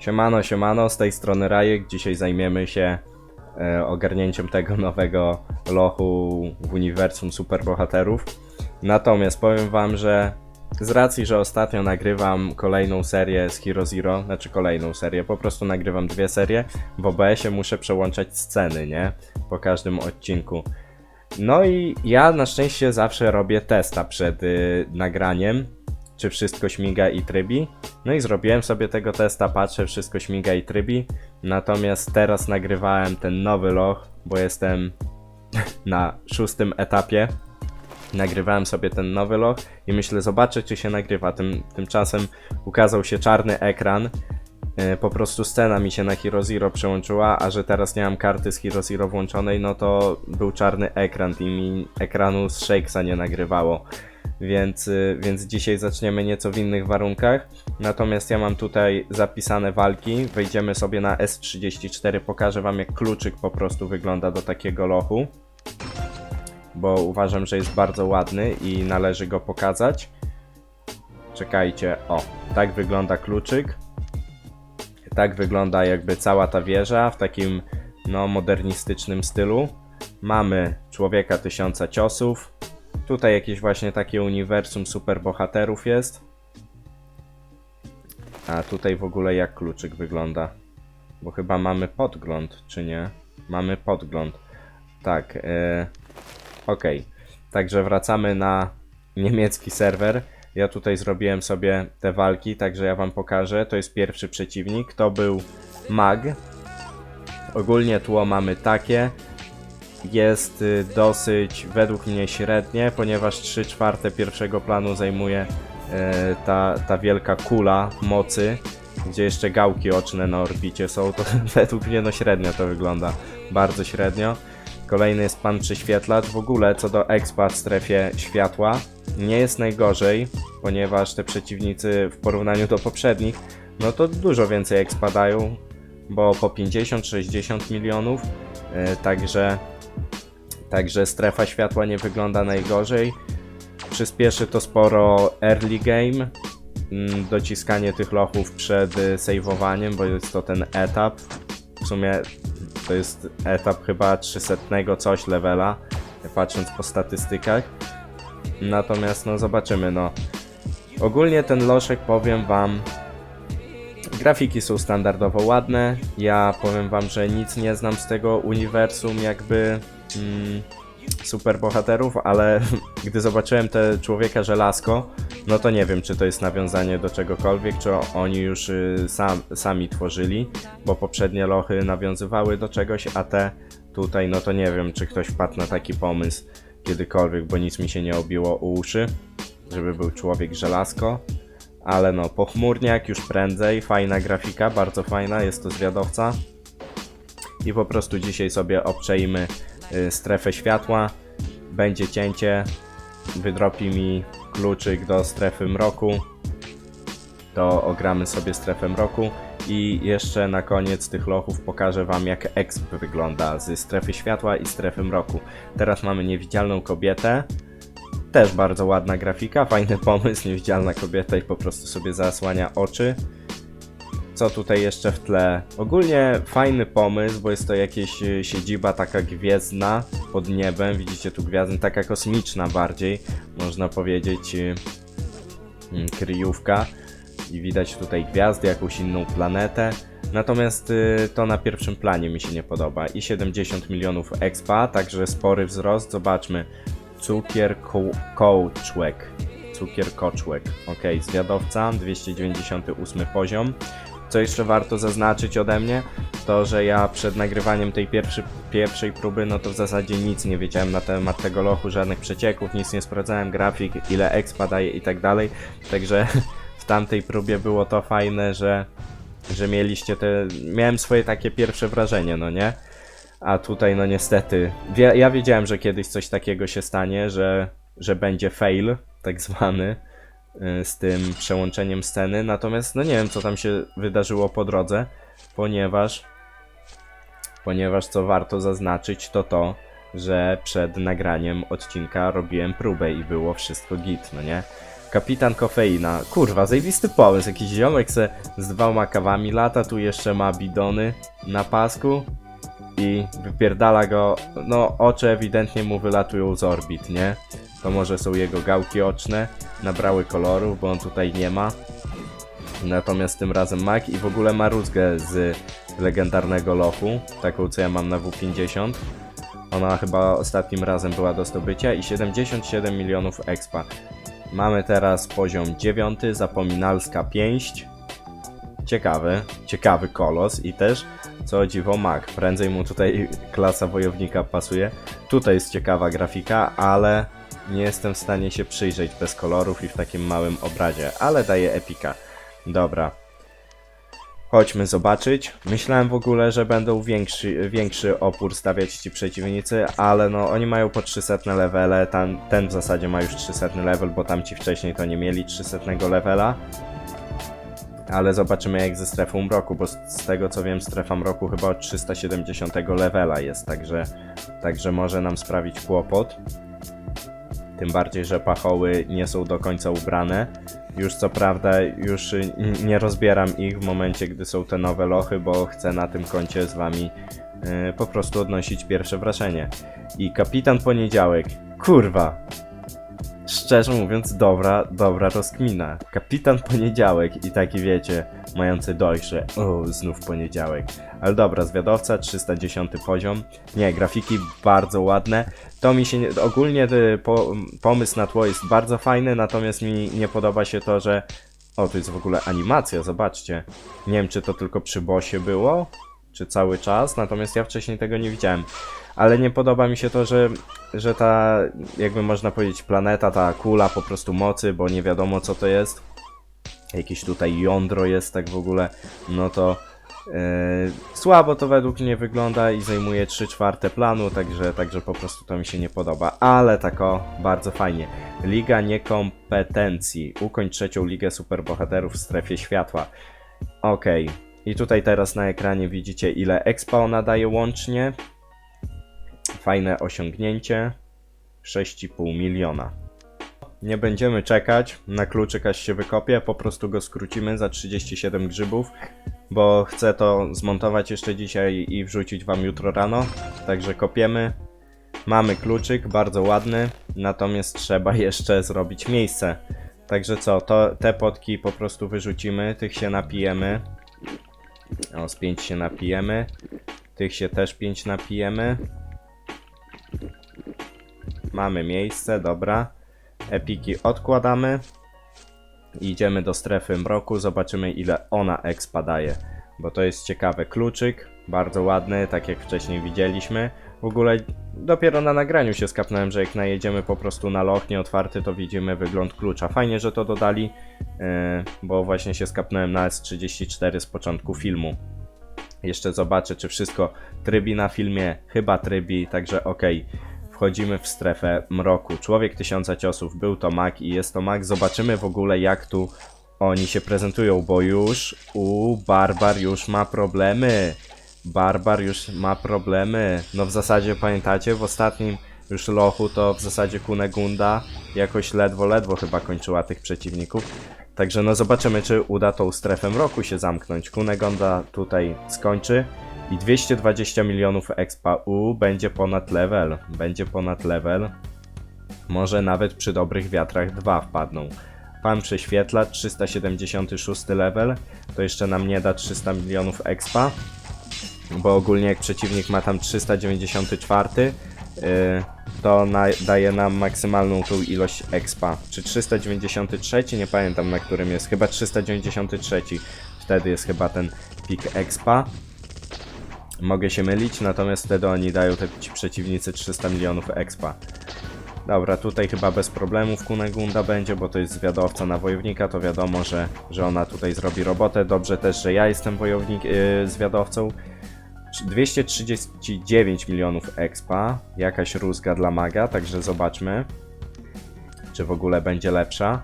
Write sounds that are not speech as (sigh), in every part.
Siemano, siemano, z tej strony Rajek. Dzisiaj zajmiemy się e, ogarnięciem tego nowego lochu w uniwersum superbohaterów. Natomiast powiem wam, że z racji, że ostatnio nagrywam kolejną serię z Hero Zero, znaczy kolejną serię, po prostu nagrywam dwie serie, w OBS-ie muszę przełączać sceny, nie? Po każdym odcinku. No i ja na szczęście zawsze robię testa przed y, nagraniem, czy wszystko śmiga i trybi. No i zrobiłem sobie tego testa, patrzę, wszystko śmiga i trybi. Natomiast teraz nagrywałem ten nowy loch, bo jestem (laughs) na szóstym etapie. Nagrywałem sobie ten nowy loch i myślę, zobaczę czy się nagrywa. Tym, tymczasem ukazał się czarny ekran. E, Po prostu scena mi się na Hero Zero przełączyła, a że teraz nie mam karty z Hero Zero włączonej, no to był czarny ekran i mi ekranu z Shakesa nie nagrywało. Więc, y, więc dzisiaj zaczniemy nieco w innych warunkach. Natomiast ja mam tutaj zapisane walki. Wejdziemy sobie na S34, pokażę wam jak kluczyk po prostu wygląda do takiego lochu. Bo uważam, że jest bardzo ładny i należy go pokazać. Czekajcie, o, tak wygląda kluczyk. Tak wygląda jakby cała ta wieża w takim no modernistycznym stylu. Mamy człowieka tysiąca ciosów. Tutaj jakieś właśnie takie uniwersum superbohaterów jest. A tutaj w ogóle jak kluczyk wygląda? Bo chyba mamy podgląd, czy nie? Mamy podgląd. Tak, e... okej. Także wracamy na niemiecki serwer. Ja tutaj zrobiłem sobie te walki, także ja wam pokażę. To jest pierwszy przeciwnik. To był Mag. Ogólnie tło mamy takie jest y, dosyć według mnie średnie, ponieważ 3 czwarte pierwszego planu zajmuje e, ta, ta wielka kula mocy, gdzie jeszcze gałki oczne na orbicie są, to (laughs) według mnie no średnio to wygląda, bardzo średnio. Kolejny jest pan prześwietlacz, w ogóle co do expa w strefie światła, nie jest najgorzej, ponieważ te przeciwnicy w porównaniu do poprzednich, no to dużo więcej expa dają, bo po 50-60 milionów, e, także Także strefa światła nie wygląda najgorzej. Przyspieszy to sporo early game. mm, Dociskanie tych lochów przed y, saveowaniem, bo jest to ten etap. W sumie to jest etap chyba 300 coś levela, patrząc po statystykach. Natomiast no zobaczymy, no. Ogólnie ten loszek powiem wam, Grafiki są standardowo ładne. Ja powiem wam, że nic nie znam z tego uniwersum jakby mm, superbohaterów, ale (laughs) gdy zobaczyłem te człowieka żelazko, no to nie wiem, czy to jest nawiązanie do czegokolwiek, czy oni już y, sam, sami tworzyli, bo poprzednie lochy nawiązywały do czegoś, a te tutaj, no to nie wiem, czy ktoś wpadł na taki pomysł kiedykolwiek, bo nic mi się nie obiło u uszy, żeby był człowiek żelazko. Ale no, pochmurniak już prędzej, fajna grafika, bardzo fajna, jest to zwiadowca. I po prostu dzisiaj sobie obczajmy y, strefę światła, będzie cięcie, wydropi mi kluczyk do strefy mroku, to ogramy sobie strefę mroku. I jeszcze na koniec tych lochów pokażę wam jak exp wygląda z strefy światła i strefy mroku. Teraz mamy niewidzialną kobietę, też bardzo ładna grafika, fajny pomysł, niewidzialna kobieta i po prostu sobie zasłania oczy. Co tutaj jeszcze w tle? Ogólnie fajny pomysł, bo jest to jakieś y, siedziba taka gwiezdna pod niebem. Widzicie tu gwiazdę, taka kosmiczna bardziej, można powiedzieć y, mm, kryjówka. I widać tutaj gwiazdy, jakąś inną planetę. Natomiast y, to na pierwszym planie mi się nie podoba. I 70 milionów expa, także spory wzrost. Zobaczmy. Cukier ko- kołczłek. Cukier koczłek. Ok, zwiadowca, 298 poziom. Co jeszcze warto zaznaczyć ode mnie, to że ja przed nagrywaniem tej pierwszy, pierwszej próby, no to w zasadzie nic nie wiedziałem na temat tego lochu, żadnych przecieków, nic nie sprawdzałem, grafik, ile expa daje i tak dalej. Także w tamtej próbie było to fajne, że, że mieliście te. Miałem swoje takie pierwsze wrażenie, no nie? A tutaj, no niestety, ja wiedziałem, że kiedyś coś takiego się stanie, że, że będzie fail, tak zwany, z tym przełączeniem sceny. Natomiast, no nie wiem, co tam się wydarzyło po drodze, ponieważ, ponieważ co warto zaznaczyć, to to, że przed nagraniem odcinka robiłem próbę i było wszystko git, no nie? Kapitan Kofeina. Kurwa, zajebisty pomysł. Jakiś ziomek se z dwoma kawami lata, tu jeszcze ma bidony na pasku i wypierdala go. No, oczy ewidentnie mu wylatują z orbit, nie? To może są jego gałki oczne, nabrały kolorów, bo on tutaj nie ma. Natomiast tym razem Mac i w ogóle ma rózgę z legendarnego lochu, taką co ja mam na W50. Ona chyba ostatnim razem była do zdobycia i 77 milionów expa. Mamy teraz poziom 9, zapominalska pięść. Ciekawy, ciekawy kolos i też, co dziwo, mag. Prędzej mu tutaj klasa wojownika pasuje. Tutaj jest ciekawa grafika, ale nie jestem w stanie się przyjrzeć bez kolorów i w takim małym obrazie, ale daje epika. Dobra. Chodźmy zobaczyć. Myślałem w ogóle, że będą większy, większy opór stawiać ci przeciwnicy, ale no oni mają po 300 levele, tam, ten w zasadzie ma już 300 level, bo tam ci wcześniej to nie mieli 300 levela. Ale zobaczymy jak ze strefą mroku, bo z, z tego co wiem strefa mroku chyba od 370 levela jest, także, także może nam sprawić kłopot. Tym bardziej, że pachoły nie są do końca ubrane. Już co prawda, już y, nie rozbieram ich w momencie, gdy są te nowe lochy, bo chcę na tym koncie z wami y, po prostu odnosić pierwsze wrażenie. I kapitan poniedziałek. Kurwa! Szczerze mówiąc, dobra, dobra rozkmina. Kapitan poniedziałek i taki wiecie, mający dojść, że o, znów poniedziałek. Ale dobra, zwiadowca, 310 poziom. Nie, grafiki bardzo ładne. To mi się nie, ogólnie y, po, pomysł na tło jest bardzo fajny, natomiast mi nie podoba się to, że o, to jest w ogóle animacja, zobaczcie. Nie wiem, czy to tylko przy bosie było, cały czas, natomiast ja wcześniej tego nie widziałem. Ale nie podoba mi się to, że, że ta, jakby można powiedzieć, planeta, ta kula po prostu mocy, bo nie wiadomo co to jest. Jakieś tutaj jądro jest tak w ogóle, no to Yy, słabo to według mnie wygląda i zajmuje 3 czwarte planu, także, także po prostu to mi się nie podoba, ale tako bardzo fajnie. Liga Niekompetencji. Ukończ trzecią ligę superbohaterów w strefie światła. Okej. I tutaj teraz na ekranie widzicie ile expa ona daje łącznie. Fajne osiągnięcie. 6,5 miliona. Nie będziemy czekać na kluczyk aż się wykopie, po prostu go skrócimy za 37 grzybów bo chcę to zmontować jeszcze dzisiaj i wrzucić wam jutro rano. Także kopiemy. Mamy kluczyk, bardzo ładny, natomiast trzeba (laughs) jeszcze zrobić miejsce. Także co, to te potki po prostu wyrzucimy, tych się napijemy. O, z 5 się napijemy. Tych się też 5 napijemy. Mamy miejsce, dobra. Epiki odkładamy. Idziemy do strefy mroku, zobaczymy ile ona expa daje. Bo to jest ciekawe. Kluczyk, bardzo ładny, tak jak wcześniej widzieliśmy. W ogóle dopiero na nagraniu się skapnąłem, że jak najedziemy po prostu na loch nieotwarty, to widzimy wygląd klucza. Fajnie, że to dodali, yy, bo właśnie się skapnąłem na S34 z początku filmu. Jeszcze zobaczę, czy wszystko trybi na filmie. Chyba trybi, także okej. Wchodzimy w strefę mroku. Człowiek tysiąca ciosów. Był to mag i jest to mag. Zobaczymy w ogóle jak tu oni się prezentują, bo już u Barbar już ma problemy. Barbar już ma problemy. No w zasadzie pamiętacie, w ostatnim już lochu to w zasadzie Kunegunda jakoś ledwo, ledwo chyba kończyła tych przeciwników. Także no zobaczymy, czy uda tą strefę mroku się zamknąć. Kunegonda tutaj skończy. I 220 milionów expa U będzie ponad level. Będzie ponad level. Może nawet przy dobrych wiatrach dwa wpadną. Pan prześwietla 376 level. To jeszcze nam nie da 300 milionów expa. Bo ogólnie jak przeciwnik ma tam 394, yy, to daje nam maksymalną tą ilość expa. Czy 393? Nie pamiętam na którym jest. Chyba 393. Wtedy jest chyba ten pik expa. Mogę się mylić, natomiast wtedy oni dają te ci przeciwnicy 300 milionów expa. Dobra, tutaj chyba bez problemów Kunegunda będzie, bo to jest zwiadowca na wojownika, to wiadomo, że, że ona tutaj zrobi robotę. Dobrze też, że ja jestem wojownik, yy, zwiadowcą. 239 milionów expa, jakaś rózga dla maga, także zobaczmy, czy w ogóle będzie lepsza.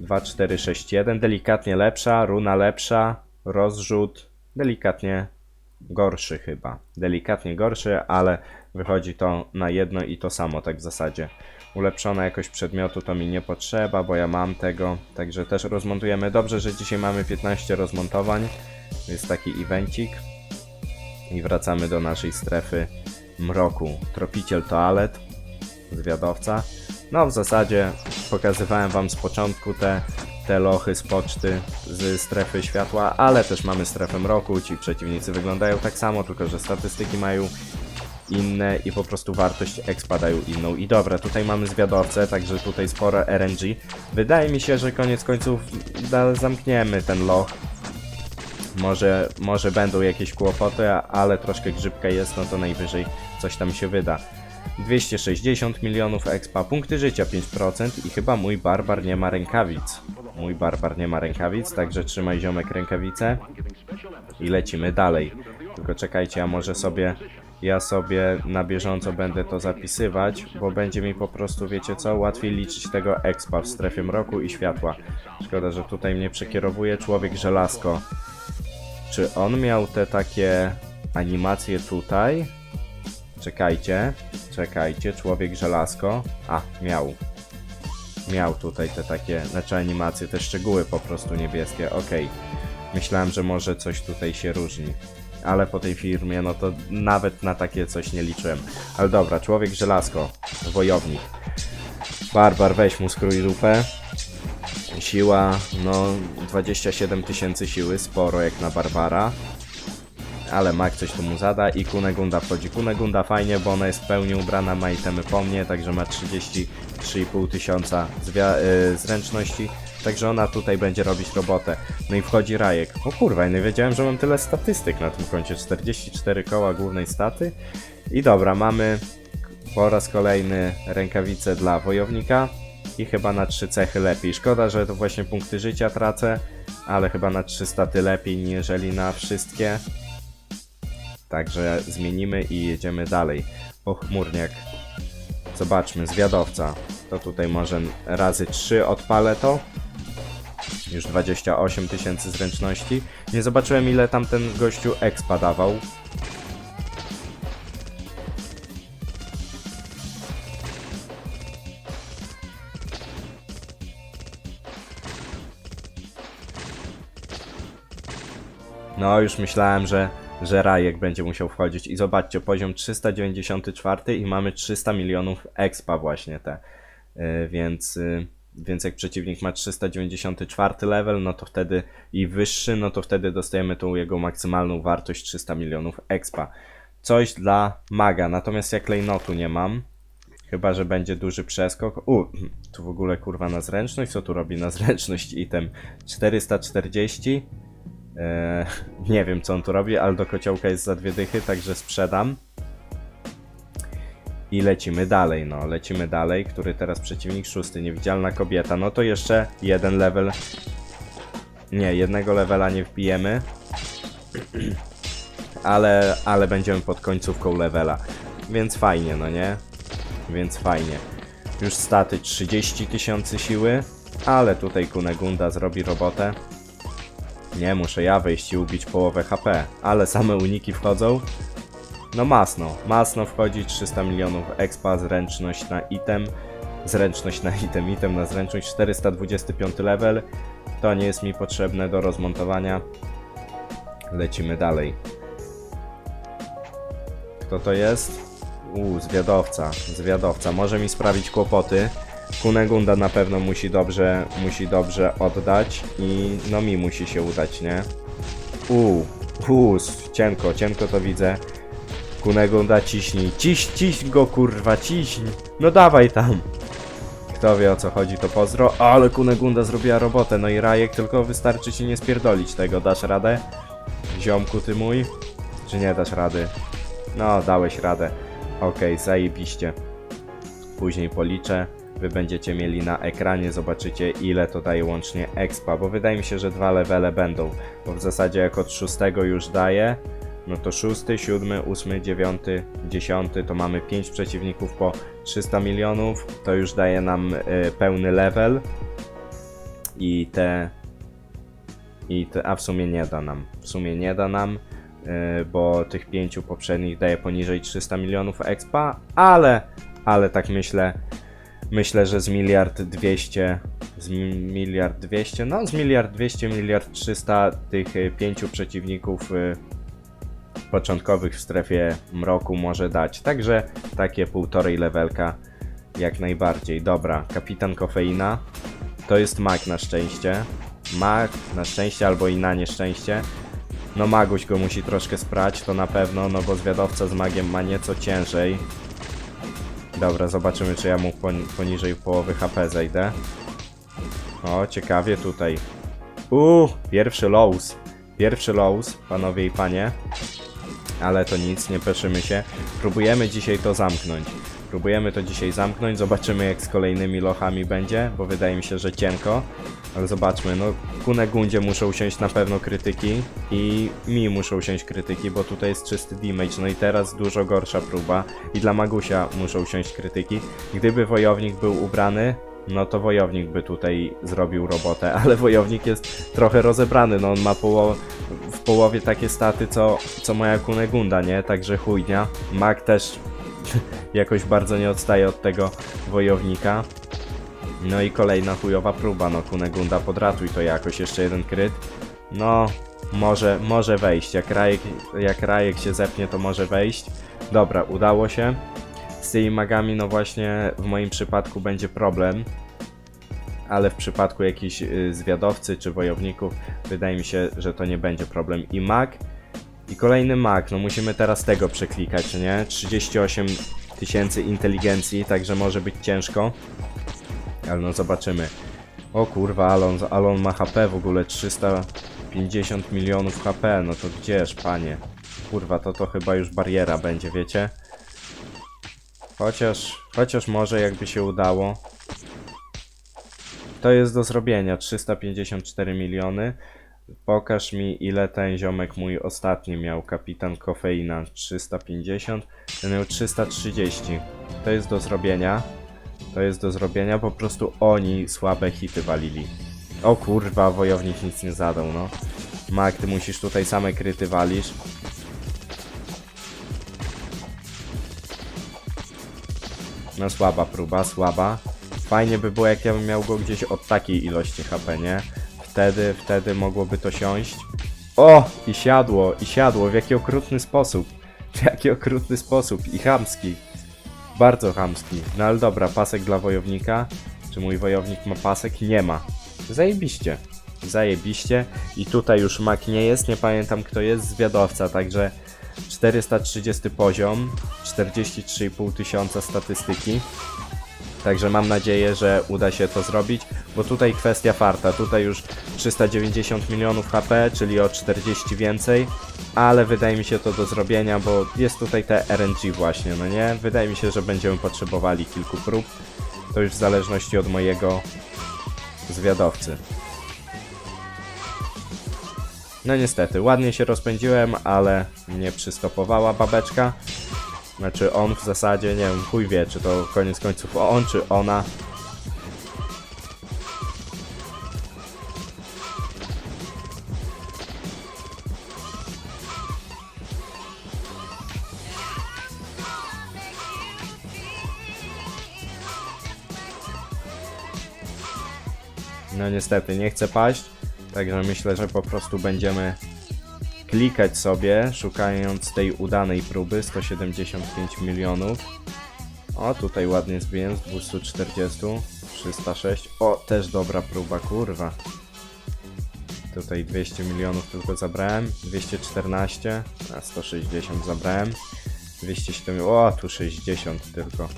2, 4, 6, 1, delikatnie lepsza, runa lepsza, rozrzut, delikatnie gorszy chyba. Delikatnie gorszy, ale wychodzi to na jedno i to samo, tak w zasadzie. Ulepszona jakość przedmiotu to mi nie potrzeba, bo ja mam tego, także też rozmontujemy. Dobrze, że dzisiaj mamy 15 rozmontowań, jest taki evencik. I wracamy do naszej strefy mroku. Tropiciel toalet, zwiadowca. No w zasadzie pokazywałem wam z początku te, te lochy z poczty z strefy światła, ale też mamy strefę mroku. Ci przeciwnicy wyglądają tak samo, tylko że statystyki mają inne i po prostu wartość expa dają inną. I dobra, tutaj mamy zwiadowcę, także tutaj sporo RNG. Wydaje mi się, że koniec końców zamkniemy ten loch. Może, może będą jakieś kłopoty, ale troszkę grzybka jest, no to najwyżej coś tam się wyda. 260 milionów expa, punkty życia 5% i chyba mój barbar nie ma rękawic. Mój barbar nie ma rękawic, także trzymaj ziomek rękawice i lecimy dalej. Tylko czekajcie, a może sobie ja sobie na bieżąco będę to zapisywać, bo będzie mi po prostu, wiecie co, łatwiej liczyć tego expa w strefie mroku i światła. Szkoda, że tutaj mnie przekierowuje człowiek żelazko. Czy on miał te takie animacje tutaj? Czekajcie, czekajcie, człowiek żelazko. A, miał. Miał tutaj te takie, znaczy animacje, te szczegóły po prostu niebieskie, okej. Myślałem, że może coś tutaj się różni. Ale po tej firmie, no to nawet na takie coś nie liczyłem. Ale dobra, człowiek żelazko, wojownik. Barbar, weź mu skrój dupę. Siła, no 27 tysięcy siły, sporo jak na Barbara. Ale Mac coś tu mu zada i Kunegunda wchodzi. Kunegunda fajnie, bo ona jest w pełni ubrana, ma itemy po mnie, także ma 33,5 tysiąca zwia- y, zręczności. Także ona tutaj będzie robić robotę. No i wchodzi Rajek. O kurwa, nie wiedziałem, że mam tyle statystyk na tym koncie. 44 koła głównej staty. I dobra, mamy po raz kolejny rękawice dla wojownika. I chyba na trzy cechy lepiej. Szkoda, że to właśnie punkty życia tracę, ale chyba na trzy staty lepiej, niżeli na wszystkie. Także zmienimy i jedziemy dalej. Pochmurniak. Zobaczmy, zwiadowca. To tutaj może razy 3 odpalę to. Już 28 tysięcy zręczności. Nie zobaczyłem ile tam ten gościu expa dawał. No, już myślałem, że, że Rajek będzie musiał wchodzić. I zobaczcie, poziom 394 i mamy 300 milionów expa właśnie te. Yy, więc, yy, więc jak przeciwnik ma 394 level, no to wtedy i wyższy, no to wtedy dostajemy tą jego maksymalną wartość 300 milionów expa. Coś dla maga, natomiast ja klejnotu nie mam. Chyba, że będzie duży przeskok. U, (clears throat) tu w ogóle kurwa na zręczność. Co tu robi na zręczność item? 440. Eee, nie wiem co on tu robi, ale do kociołka jest za dwie dychy, także sprzedam. I lecimy dalej, no, lecimy dalej, który teraz przeciwnik? Szósty, niewidzialna kobieta, no to jeszcze jeden level, nie, jednego levela nie wbijemy, (clears throat) ale, ale będziemy pod końcówką levela, więc fajnie, no nie, więc fajnie. Już staty 30 tysięcy siły, ale tutaj Kunegunda zrobi robotę. Nie, muszę ja wejść i ubić połowę HP, ale same uniki wchodzą. No masno, masno wchodzi 300 milionów expa, zręczność na item, zręczność na item, item na zręczność, 425 level. To nie jest mi potrzebne do rozmontowania. Lecimy dalej. Kto to jest? Uuu, zwiadowca, zwiadowca. Może mi sprawić kłopoty. Kunegunda na pewno musi dobrze, musi dobrze oddać i no mi musi się udać, nie? Uuu, uuu, cienko, cienko to widzę. Kunegunda ciśnij, ciś, ciś go kurwa, ciśnij. No dawaj tam. Kto wie o co chodzi to pozdro, ale Kunegunda zrobiła robotę, no i Rajek tylko wystarczy ci nie spierdolić tego, dasz radę? Ziomku ty mój? Czy nie dasz rady? No, dałeś radę. Okej, zajebiście. Później policzę. Wy będziecie mieli na ekranie, zobaczycie ile to daje łącznie expa, bo wydaje mi się, że dwa levele będą, bo w zasadzie jak od szóstego już daje, no to szósty, siódmy, ósmy, dziewiąty, dziesiąty, to mamy pięć przeciwników po 300 milionów, to już daje nam y, pełny level. I te, i te, a w sumie nie da nam, w sumie nie da nam, yy, bo tych pięciu poprzednich daje poniżej 300 milionów expa, ale, ale tak myślę, myślę, że z miliard 200, z mi- miliard 200, no z miliard 200, miliard 300 tych y, pięciu przeciwników y, początkowych w strefie mroku może dać. Także takie półtorej levelka jak najbardziej. Dobra, kapitan kofeina. To jest mag na szczęście. Mag na szczęście albo i na nieszczęście. No Maguś go musi troszkę sprać, to na pewno, no bo zwiadowca z magiem ma nieco ciężej. Dobra, zobaczymy czy ja mu poni- poniżej połowy HP zejdę. O, ciekawie tutaj. Uuu, pierwszy lows. Pierwszy lows, panowie i panie. Ale to nic, nie peszymy się. Próbujemy dzisiaj to zamknąć. Próbujemy to dzisiaj zamknąć, zobaczymy jak z kolejnymi lochami będzie, bo wydaje mi się, że cienko. Ale zobaczmy, no Kunegundzie muszą siąść na pewno krytyki i mi muszą siąść krytyki, bo tutaj jest czysty damage. No i teraz dużo gorsza próba i dla Magusia muszą siąść krytyki. Gdyby wojownik był ubrany, no to wojownik by tutaj zrobił robotę, (laughs) ale wojownik jest trochę rozebrany, no on ma poło w połowie takie staty, co, co moja Kunegunda, nie? Także chujnia. Mag też (laughs) jakoś bardzo nie odstaje od tego wojownika. No i kolejna chujowa próba, no Kunegunda podratuj to jakoś, jeszcze jeden kryt. No, może, może wejść, jak Rajek, jak Rajek się zepnie to może wejść. Dobra, udało się. Z tymi magami, no właśnie w moim przypadku będzie problem. Ale w przypadku jakichś y, zwiadowcy czy wojowników wydaje mi się, że to nie będzie problem. I mag i kolejny mag, no musimy teraz tego przeklikać, nie? 38 tysięcy inteligencji, także może być ciężko. Ale no zobaczymy. O kurwa, Alon, Alon ma HP w ogóle 350 milionów HP, no to gdzież, panie? Kurwa, to to chyba już bariera będzie, wiecie? Chociaż, chociaż może jakby się udało. To jest do zrobienia, 354 miliony. Pokaż mi ile ten ziomek mój ostatni miał, kapitan kofeina 350, ten miał 330. To jest do zrobienia. To jest do zrobienia, po prostu oni słabe hity walili. O kurwa, wojownik nic nie zadał, no. Mak, ty musisz tutaj same kryty walisz. No słaba próba, słaba. Fajnie by było jak ja bym miał go gdzieś od takiej ilości HP, nie? Wtedy, wtedy mogłoby to siąść. O! I siadło, i siadło. W jaki okrutny sposób. W jaki okrutny sposób. I chamski. Bardzo chamski. No ale dobra, pasek dla wojownika. Czy mój wojownik ma pasek? Nie ma. Zajebiście. Zajebiście. I tutaj już mak nie jest. Nie pamiętam kto jest. Zwiadowca, także 430 poziom. 43,5 tysiąca statystyki. Także mam nadzieję, że uda się to zrobić, bo tutaj kwestia farta. Tutaj już 390 milionów HP, czyli o 40 więcej, ale wydaje mi się to do zrobienia, bo jest tutaj te RNG właśnie, no nie? Wydaje mi się, że będziemy potrzebowali kilku prób. To już w zależności od mojego zwiadowcy. No niestety, ładnie się rozpędziłem, ale nie przystopowała babeczka. Znaczy on w zasadzie, nie wiem, chuj wie, czy to koniec końców on, czy ona. No niestety, nie chcę paść, także myślę, że po prostu będziemy klikać sobie, szukając tej udanej próby 175 milionów. O, tutaj ładnie zbiłem z 240, 306. O, też dobra próba, kurwa. Tutaj 200 milionów tylko zabrałem, 214, a 160 zabrałem. 207, o, tu 60 tylko.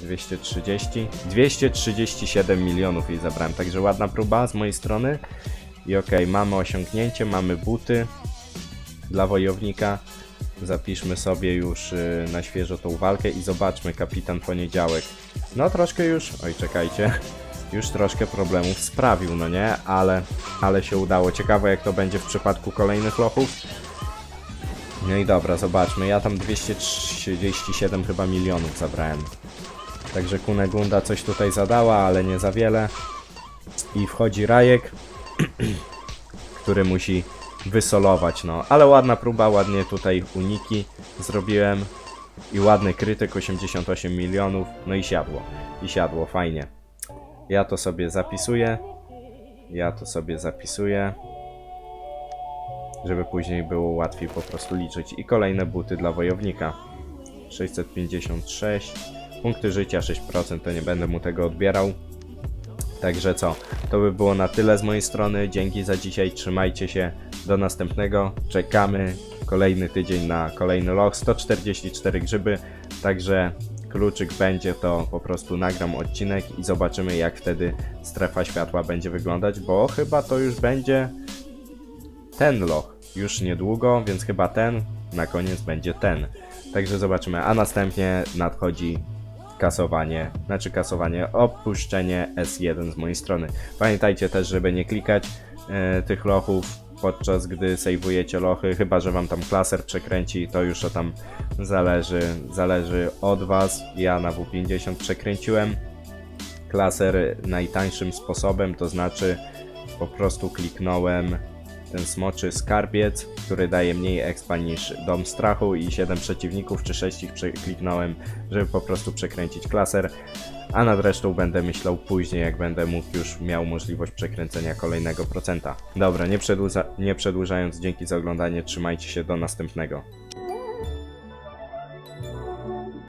230, 237 milionów jej zabrałem, także ładna próba z mojej strony. I okej, mamy osiągnięcie, mamy buty dla wojownika. Zapiszmy sobie już y, na świeżo tą walkę i zobaczmy kapitan poniedziałek. No troszkę już, oj czekajcie, (laughs) już troszkę problemów sprawił, no nie, ale, ale się udało. Ciekawe jak to będzie w przypadku kolejnych lochów. No i dobra, zobaczmy, ja tam 237 chyba milionów zabrałem. Także Kunegunda coś tutaj zadała, ale nie za wiele. I wchodzi Rajek, (clears throat) który musi wysolować, no. Ale ładna próba, ładnie tutaj uniki zrobiłem i ładny krytyk 88 milionów, no i siadło. I siadło, fajnie. Ja to sobie zapisuję. Ja to sobie zapisuję. Żeby później było łatwiej po prostu liczyć. I kolejne buty dla wojownika. 656. Punkty życia 6%, to nie będę mu tego odbierał. Także co, to by było na tyle z mojej strony. Dzięki za dzisiaj, trzymajcie się. Do następnego. Czekamy kolejny tydzień na kolejny log. 144 grzyby, także kluczyk będzie to po prostu nagram odcinek i zobaczymy jak wtedy strefa światła będzie wyglądać, bo chyba to już będzie ten loch już niedługo, więc chyba ten na koniec będzie ten. Także zobaczymy, a następnie nadchodzi kasowanie, znaczy kasowanie, opuszczenie S1 z mojej strony. Pamiętajcie też, żeby nie klikać e, tych lochów podczas gdy sejwujecie lochy, chyba że wam tam klaser przekręci, to już to tam zależy, zależy od was. Ja na W50 przekręciłem klaser najtańszym sposobem, to znaczy po prostu kliknąłem ten smoczy skarbiec, który daje mniej expa niż dom strachu i 7 przeciwników czy 6 ich przekliknąłem, żeby po prostu przekręcić klaser. A nad resztą będę myślał później, jak będę mógł już miał możliwość przekręcenia kolejnego procenta. Dobra, nie, przedłuża, nie przedłużając, dzięki za oglądanie, trzymajcie się do następnego.